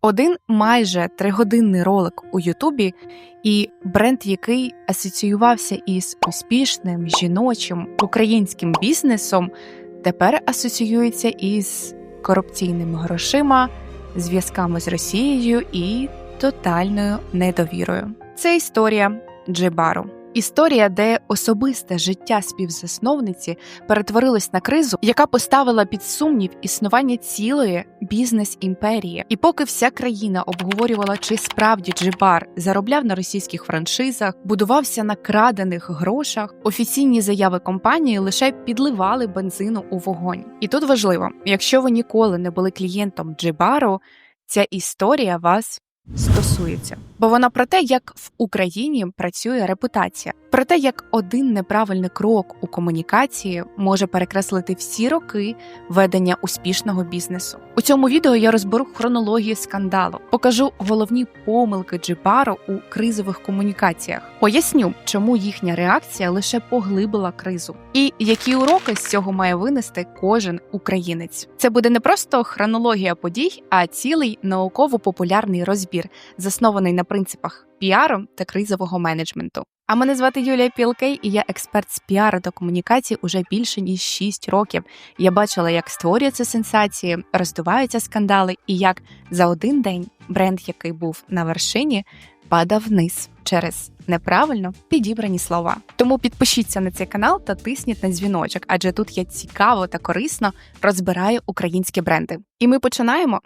Один майже тригодинний ролик у Ютубі, і бренд, який асоціювався із успішним жіночим українським бізнесом, тепер асоціюється із корупційними грошима, зв'язками з Росією і тотальною недовірою. Це історія Джибару. Історія, де особисте життя співзасновниці перетворилось на кризу, яка поставила під сумнів існування цілої бізнес-імперії. І поки вся країна обговорювала, чи справді Джибар заробляв на російських франшизах, будувався на крадених грошах, офіційні заяви компанії лише підливали бензину у вогонь. І тут важливо, якщо ви ніколи не були клієнтом Джибару, ця історія вас стосується, бо вона про те, як в Україні працює репутація, про те, як один неправильний крок у комунікації може перекреслити всі роки ведення успішного бізнесу. У цьому відео я розберу хронологію скандалу, покажу головні помилки Джибару у кризових комунікаціях, поясню, чому їхня реакція лише поглибила кризу, і які уроки з цього має винести кожен українець. Це буде не просто хронологія подій, а цілий науково-популярний розбір, заснований на принципах піару та кризового менеджменту. А мене звати Юлія Пілкей, і я експерт з піару та комунікації уже більше ніж 6 років. Я бачила, як створюються сенсації, роздуваються скандали, і як за один день бренд, який був на вершині, падав вниз через неправильно підібрані слова. Тому підпишіться на цей канал та тисніть на дзвіночок, адже тут я цікаво та корисно розбираю українські бренди. І ми починаємо.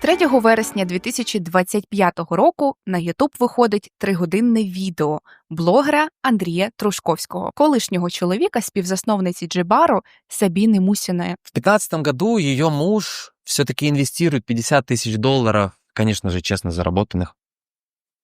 3 вересня 2025 року на Ютуб виходить тригодинне відео блогера Андрія Трушковського, колишнього чоловіка співзасновниці Джибару Сабіни Мусіної. В 2015 году ее муж все-таки инвестирует 50 тысяч долларов, конечно же, честно заработанных.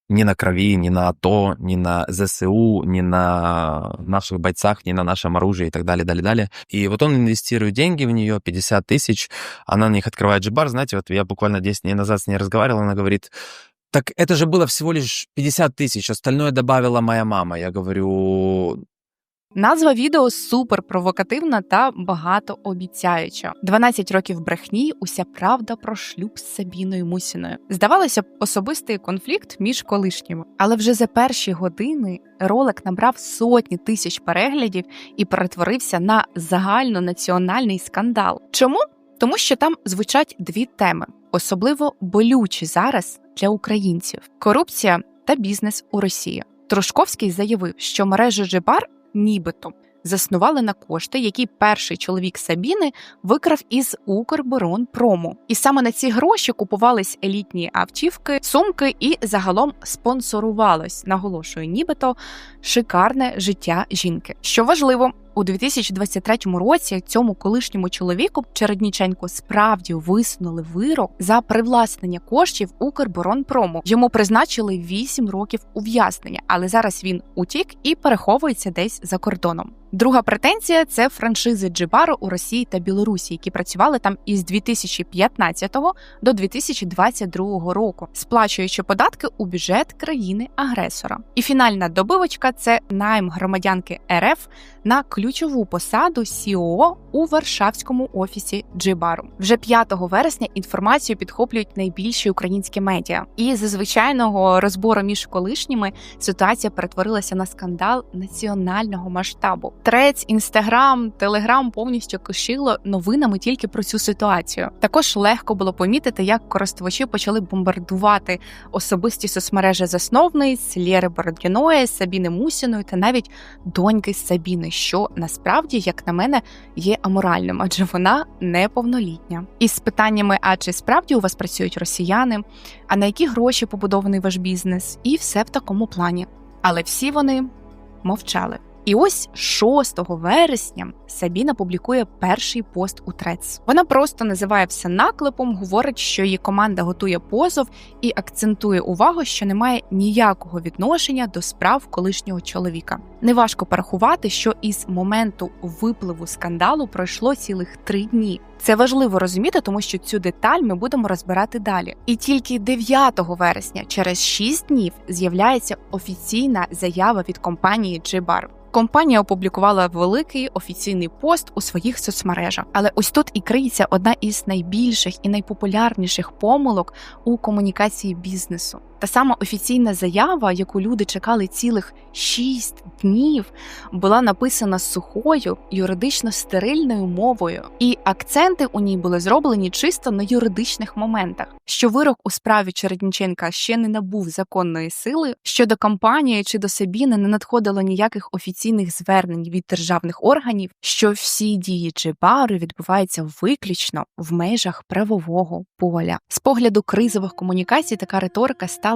Ни на крови, ни на АТО, ни на ЗСУ, ни на наших бойцах, ни на нашем оружии и так далее, далее, далее. И вот он инвестирует деньги в нее, 50 тысяч, она на них открывает джибар. Знаете, вот я буквально 10 дней назад с ней разговаривал, она говорит, так это же было всего лишь 50 тысяч, остальное добавила моя мама. Я говорю, Назва відео супер провокативна та багатообіцяюча. 12 років брехні, уся правда про шлюб з Сабіною Мусіною. Здавалося б, особистий конфлікт між колишніми, але вже за перші години ролик набрав сотні тисяч переглядів і перетворився на загальнонаціональний скандал. Чому? Тому що там звучать дві теми, особливо болючі зараз для українців: корупція та бізнес у Росії. Трошковський заявив, що мережа Джибар нібито заснували на кошти, які перший чоловік Сабіни викрав із Укрборонпрому. І саме на ці гроші купувались елітні автівки, сумки і загалом спонсорувалось, наголошую, нібито шикарне життя жінки. Що важливо. У 2023 році цьому колишньому чоловіку Чередніченко справді висунули вирок за привласнення коштів Укрборонпрому. Йому призначили 8 років ув'язнення, але зараз він утік і переховується десь за кордоном. Друга претензія це франшизи Джибару у Росії та Білорусі, які працювали там із 2015 до 2022 року, сплачуючи податки у бюджет країни-агресора. І фінальна добивочка це найм громадянки РФ на ключову посаду CEO у Варшавському офісі Джибару. Вже 5 вересня інформацію підхоплюють найбільші українські медіа. І з звичайного розбору між колишніми ситуація перетворилася на скандал національного масштабу. Трець, інстаграм, телеграм повністю кишило новинами тільки про цю ситуацію. Також легко було помітити, як користувачі почали бомбардувати особисті соцмережі засновниць Лєри Бородяної, Сабіни Мусіної та навіть доньки Сабіни, що насправді, як на мене, є аморальним, адже вона неповнолітня. Із питаннями: а чи справді у вас працюють росіяни, а на які гроші побудований ваш бізнес, і все в такому плані. Але всі вони мовчали. І ось 6 вересня Сабіна публікує перший пост у Трец. Вона просто називає все наклепом, говорить, що її команда готує позов і акцентує увагу, що немає ніякого відношення до справ колишнього чоловіка. Неважко порахувати, що із моменту випливу скандалу пройшло цілих три дні. Це важливо розуміти, тому що цю деталь ми будемо розбирати далі. І тільки 9 вересня, через 6 днів, з'являється офіційна заява від компанії G-Bar. Компанія опублікувала великий офіційний пост у своїх соцмережах. Але ось тут і криється одна із найбільших і найпопулярніших помилок у комунікації бізнесу. Та сама офіційна заява, яку люди чекали цілих 6 днів, була написана сухою юридично стерильною мовою, і акценти у ній були зроблені чисто на юридичних моментах. Що вирок у справі Чередніченка ще не набув законної сили, що до компанії чи до Сабіни не надходило ніяких офіційних звернень від державних органів, що всі дії Джибару відбуваються виключно в межах правового поля. З погляду кризових комунікацій така риторика стала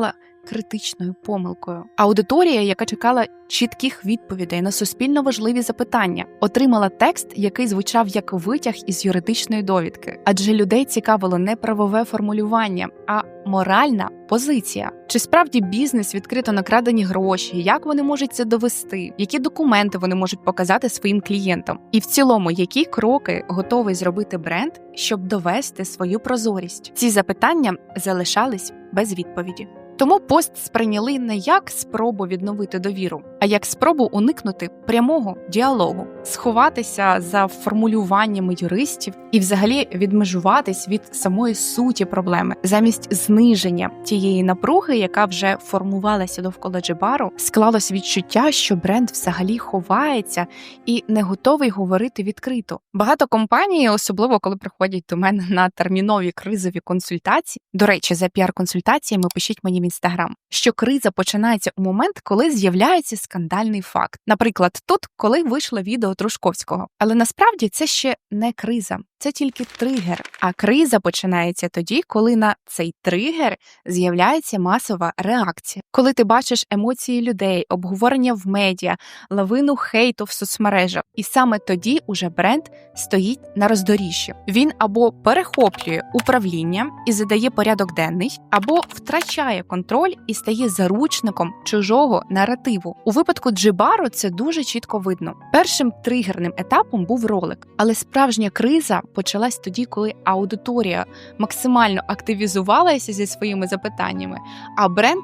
критичною помилкою. Аудиторія, яка чекала чітких відповідей на суспільно важливі запитання, отримала текст, який звучав як витяг із юридичної довідки, адже людей цікавило не правове формулювання, а моральна позиція. Чи справді бізнес відкрито накрадені гроші? Як вони можуть це довести? Які документи вони можуть показати своїм клієнтам? І в цілому, які кроки готовий зробити бренд, щоб довести свою прозорість? Ці запитання залишались без відповіді. Тому пост сприйняли не як спробу відновити довіру, а як спробу уникнути прямого діалогу, сховатися за формулюваннями юристів і, взагалі, відмежуватись від самої суті проблеми, замість зниження тієї напруги, яка вже формувалася довкола Джебару, склалось відчуття, що бренд взагалі ховається і не готовий говорити відкрито. Багато компаній, особливо коли приходять до мене на термінові кризові консультації. До речі, за піар-консультаціями пишіть мені в інстаграм, що криза починається у момент, коли з'являється скандальний факт. Наприклад, тут, коли вийшло відео Трушковського. Але насправді це ще не криза, це тільки тригер. А криза починається тоді, коли на цей тригер з'являється масова реакція. Коли ти бачиш емоції людей, обговорення в медіа, лавину хейту в соцмережах, і саме тоді уже бренд стоїть на роздоріжжі. Він або перехоплює управління і задає порядок денний, або втрачає контроль і стає заручником чужого наративу. У випадку Джибару це дуже чітко видно. Першим тригерним етапом був ролик, але справжня криза почалась тоді, коли аудиторія максимально активізувалася зі своїми запитаннями, а бренд.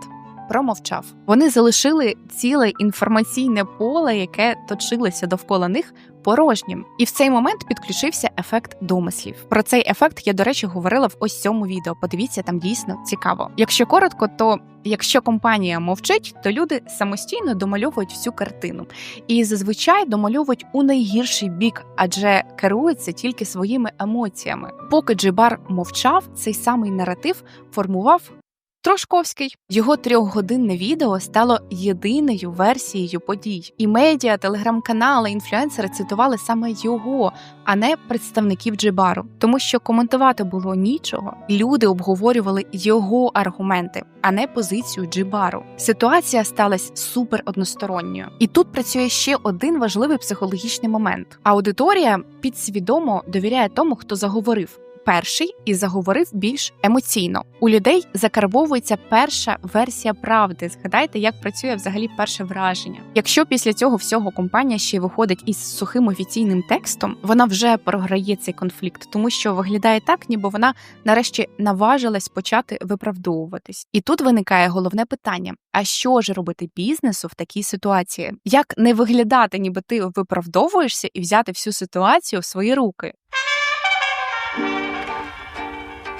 Промовчав. Вони залишили ціле інформаційне поле, яке точилося довкола них порожнім. І в цей момент підключився ефект домислів. Про цей ефект я, до речі, говорила в ось цьому відео. Подивіться, там дійсно цікаво. Якщо коротко, то якщо компанія мовчить, то люди самостійно домальовують всю картину і зазвичай домальовують у найгірший бік, адже керуються тільки своїми емоціями. Поки Джибар мовчав, цей самий наратив формував. Трошковський. Його трьохгодинне відео стало єдиною версією подій, і медіа, телеграм-канали, інфлюенсери цитували саме його, а не представників Джибару, тому що коментувати було нічого. Люди обговорювали його аргументи, а не позицію Джибару. Ситуація сталася супер односторонньою, і тут працює ще один важливий психологічний момент: аудиторія підсвідомо довіряє тому, хто заговорив перший і заговорив більш емоційно. У людей закарбовується перша версія правди. Згадайте, як працює взагалі перше враження. Якщо після цього всього компанія ще виходить із сухим офіційним текстом, вона вже програє цей конфлікт, тому що виглядає так, ніби вона нарешті наважилась почати виправдовуватись. І тут виникає головне питання: а що ж робити бізнесу в такій ситуації? Як не виглядати, ніби ти виправдовуєшся і взяти всю ситуацію в свої руки?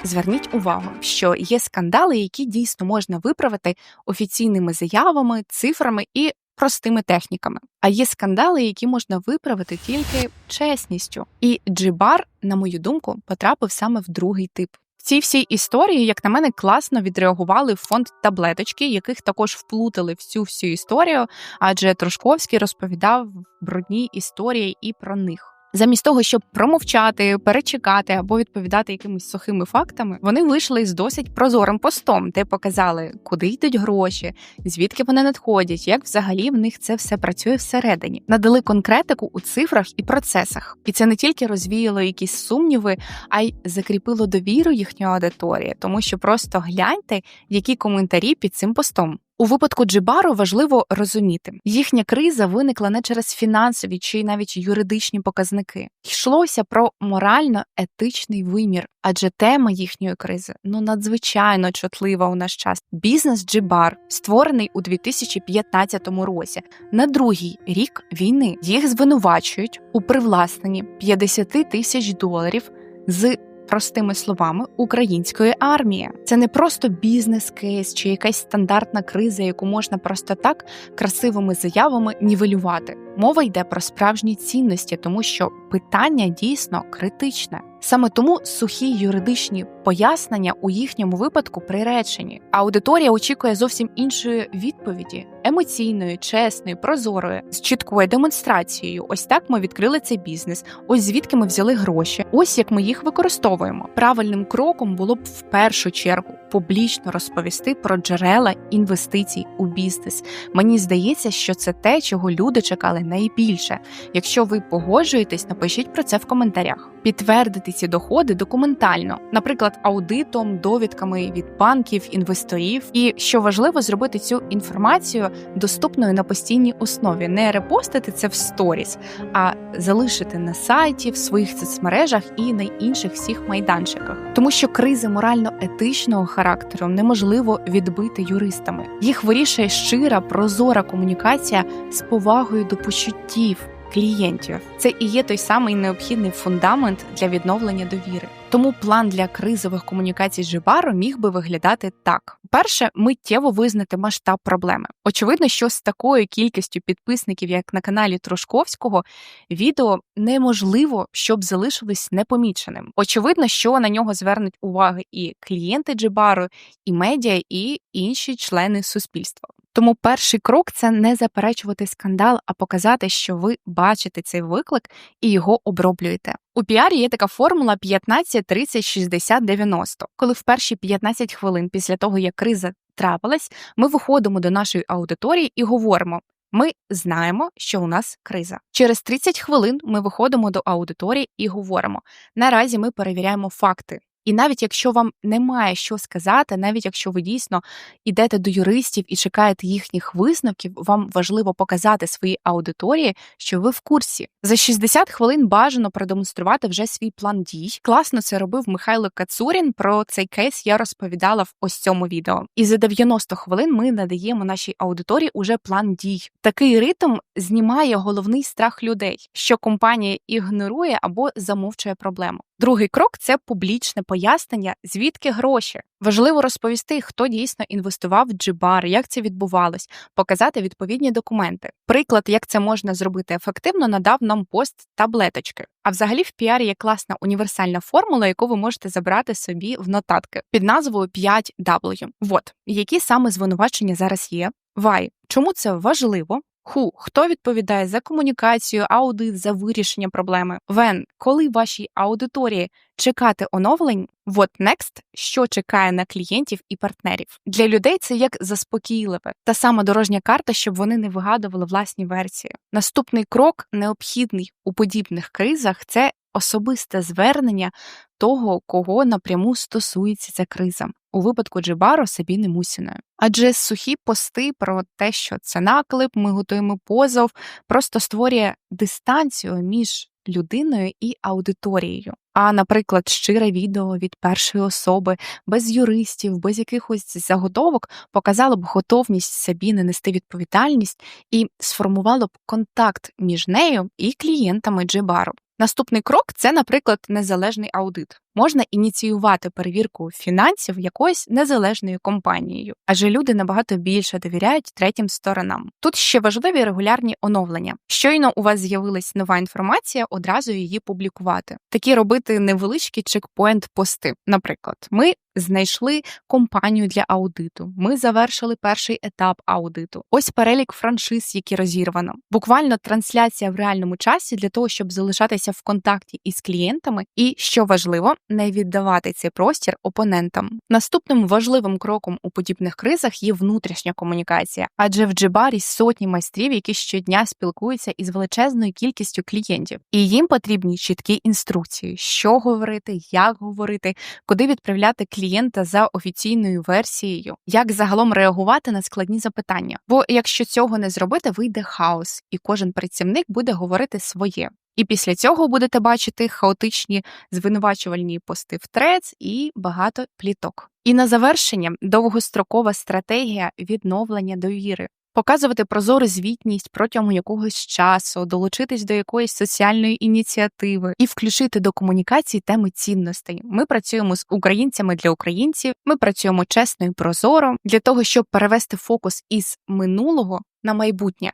Зверніть увагу, що є скандали, які дійсно можна виправити офіційними заявами, цифрами і простими техніками. А є скандали, які можна виправити тільки чесністю. І Джибар, на мою думку, потрапив саме в другий тип. В цій всій історії, як на мене, класно відреагували фонд таблеточки, яких також вплутали в цю всю історію, адже Трошковський розповідав брудні історії і про них. Замість того, щоб промовчати, перечекати або відповідати якимись сухими фактами, вони вийшли з досить прозорим постом, де показали, куди йдуть гроші, звідки вони надходять, як взагалі в них це все працює всередині. Надали конкретику у цифрах і процесах. І це не тільки розвіяло якісь сумніви, а й закріпило довіру їхньої аудиторії, тому що просто гляньте, які коментарі під цим постом. У випадку Джибару важливо розуміти, їхня криза виникла не через фінансові чи навіть юридичні показники. Йшлося про морально-етичний вимір, адже тема їхньої кризи ну надзвичайно чутлива у наш час. Бізнес Джибар створений у 2015 році. На другий рік війни їх звинувачують у привласненні 50 тисяч доларів з простими словами української армії. Це не просто бізнес-кейс чи якась стандартна криза, яку можна просто так красивими заявами нівелювати. Мова йде про справжні цінності, тому що питання дійсно критичне. Саме тому сухі юридичні пояснення у їхньому випадку приречені. Аудиторія очікує зовсім іншої відповіді: емоційної, чесної, прозорої, з чіткою демонстрацією. Ось так ми відкрили цей бізнес. Ось звідки ми взяли гроші. Ось як ми їх використовуємо. Правильним кроком було б в першу чергу публічно розповісти про джерела інвестицій у бізнес. Мені здається, що це те, чого люди чекали найбільше. Якщо ви погоджуєтесь, напишіть про це в коментарях. Підтвердити ці доходи документально, наприклад, аудитом, довідками від банків, інвесторів. І що важливо, зробити цю інформацію доступною на постійній основі, не репостити це в сторіс, а залишити на сайті, в своїх соцмережах і на інших всіх майданчиках, тому що кризи морально-етичного характеру неможливо відбити юристами. Їх вирішує щира, прозора комунікація з повагою до почуттів клієнтів. Це і є той самий необхідний фундамент для відновлення довіри. Тому план для кризових комунікацій Жибаро міг би виглядати так: перше, миттєво визнати масштаб проблеми. Очевидно, що з такою кількістю підписників, як на каналі Трошковського, відео неможливо, щоб залишилось непоміченим. Очевидно, що на нього звернуть уваги і клієнти Джибаро, і медіа, і інші члени суспільства. Тому перший крок це не заперечувати скандал, а показати, що ви бачите цей виклик і його оброблюєте. У піарі є така формула 15, 30, 60, 90. Коли в перші 15 хвилин після того, як криза трапилась, ми виходимо до нашої аудиторії і говоримо. Ми знаємо, що у нас криза. Через 30 хвилин ми виходимо до аудиторії і говоримо: наразі ми перевіряємо факти. І навіть якщо вам немає що сказати, навіть якщо ви дійсно йдете до юристів і чекаєте їхніх висновків, вам важливо показати своїй аудиторії, що ви в курсі. За 60 хвилин бажано продемонструвати вже свій план дій. Класно це робив Михайло Кацурін. Про цей кейс я розповідала в ось цьому відео. І за 90 хвилин ми надаємо нашій аудиторії уже план дій. Такий ритм знімає головний страх людей, що компанія ігнорує або замовчує проблему. Другий крок це публічне пояснення, звідки гроші. Важливо розповісти, хто дійсно інвестував в джибар, як це відбувалось, показати відповідні документи. Приклад, як це можна зробити ефективно, надав нам пост таблеточки. А взагалі в піарі є класна універсальна формула, яку ви можете забрати собі в нотатки під назвою 5W. Вот які саме звинувачення зараз є. Why. Чому це важливо? Ху, хто відповідає за комунікацію, аудит, за вирішення проблеми? Вен, коли вашій аудиторії чекати оновлень? What next? що чекає на клієнтів і партнерів? Для людей це як заспокійливе, та сама дорожня карта, щоб вони не вигадували власні версії. Наступний крок, необхідний у подібних кризах, це особисте звернення того, кого напряму стосується ця криза. У випадку Джибаро Сабіни Мусіною. Адже сухі пости про те, що це наклеп, ми готуємо позов, просто створює дистанцію між людиною і аудиторією. А, наприклад, щире відео від першої особи, без юристів, без якихось заготовок показало б готовність Сабіни нести відповідальність і сформувало б контакт між нею і клієнтами Джибару. Наступний крок це, наприклад, незалежний аудит. Можна ініціювати перевірку фінансів якоюсь незалежною компанією, адже люди набагато більше довіряють третім сторонам. Тут ще важливі регулярні оновлення. Щойно у вас з'явилась нова інформація, одразу її публікувати. Такі робити невеличкі чекпоінт пости. Наприклад, ми знайшли компанію для аудиту. Ми завершили перший етап аудиту. Ось перелік франшиз, які розірвано. Буквально трансляція в реальному часі для того, щоб залишатися в контакті із клієнтами. І що важливо, не віддавати цей простір опонентам. Наступним важливим кроком у подібних кризах є внутрішня комунікація, адже в Джибарі сотні майстрів, які щодня спілкуються із величезною кількістю клієнтів, і їм потрібні чіткі інструкції, що говорити, як говорити, куди відправляти клієнта за офіційною версією, як загалом реагувати на складні запитання. Бо якщо цього не зробити, вийде хаос, і кожен працівник буде говорити своє. І після цього будете бачити хаотичні звинувачувальні пости в трец і багато пліток. І на завершення довгострокова стратегія відновлення довіри. Показувати прозору звітність протягом якогось часу, долучитись до якоїсь соціальної ініціативи і включити до комунікації теми цінностей. Ми працюємо з українцями для українців. Ми працюємо чесно і прозоро для того, щоб перевести фокус із минулого на майбутнє.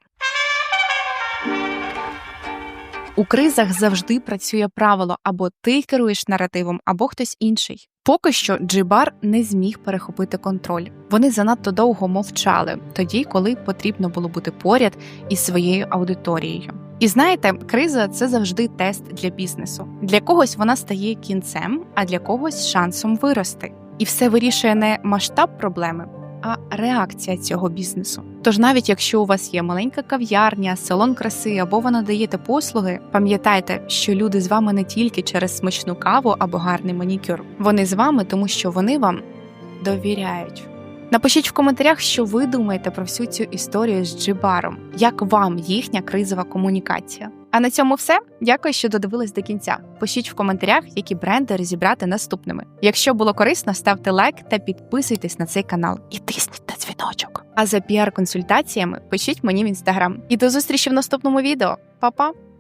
У кризах завжди працює правило або ти керуєш наративом, або хтось інший. Поки що Джибар не зміг перехопити контроль. Вони занадто довго мовчали, тоді, коли потрібно було бути поряд із своєю аудиторією. І знаєте, криза це завжди тест для бізнесу. Для когось вона стає кінцем, а для когось шансом вирости. І все вирішує не масштаб проблеми, а реакція цього бізнесу. Тож, навіть якщо у вас є маленька кав'ярня, салон краси або ви надаєте послуги, пам'ятайте, що люди з вами не тільки через смачну каву або гарний манікюр. Вони з вами, тому що вони вам довіряють. Напишіть в коментарях, що ви думаєте про всю цю історію з Джибаром, як вам їхня кризова комунікація. А на цьому все. Дякую, що додивились до кінця. Пишіть в коментарях, які бренди розібрати наступними. Якщо було корисно, ставте лайк та підписуйтесь на цей канал і тисніть на дзвіночок. А за піар-консультаціями пишіть мені в інстаграм. І до зустрічі в наступному відео. Па-па!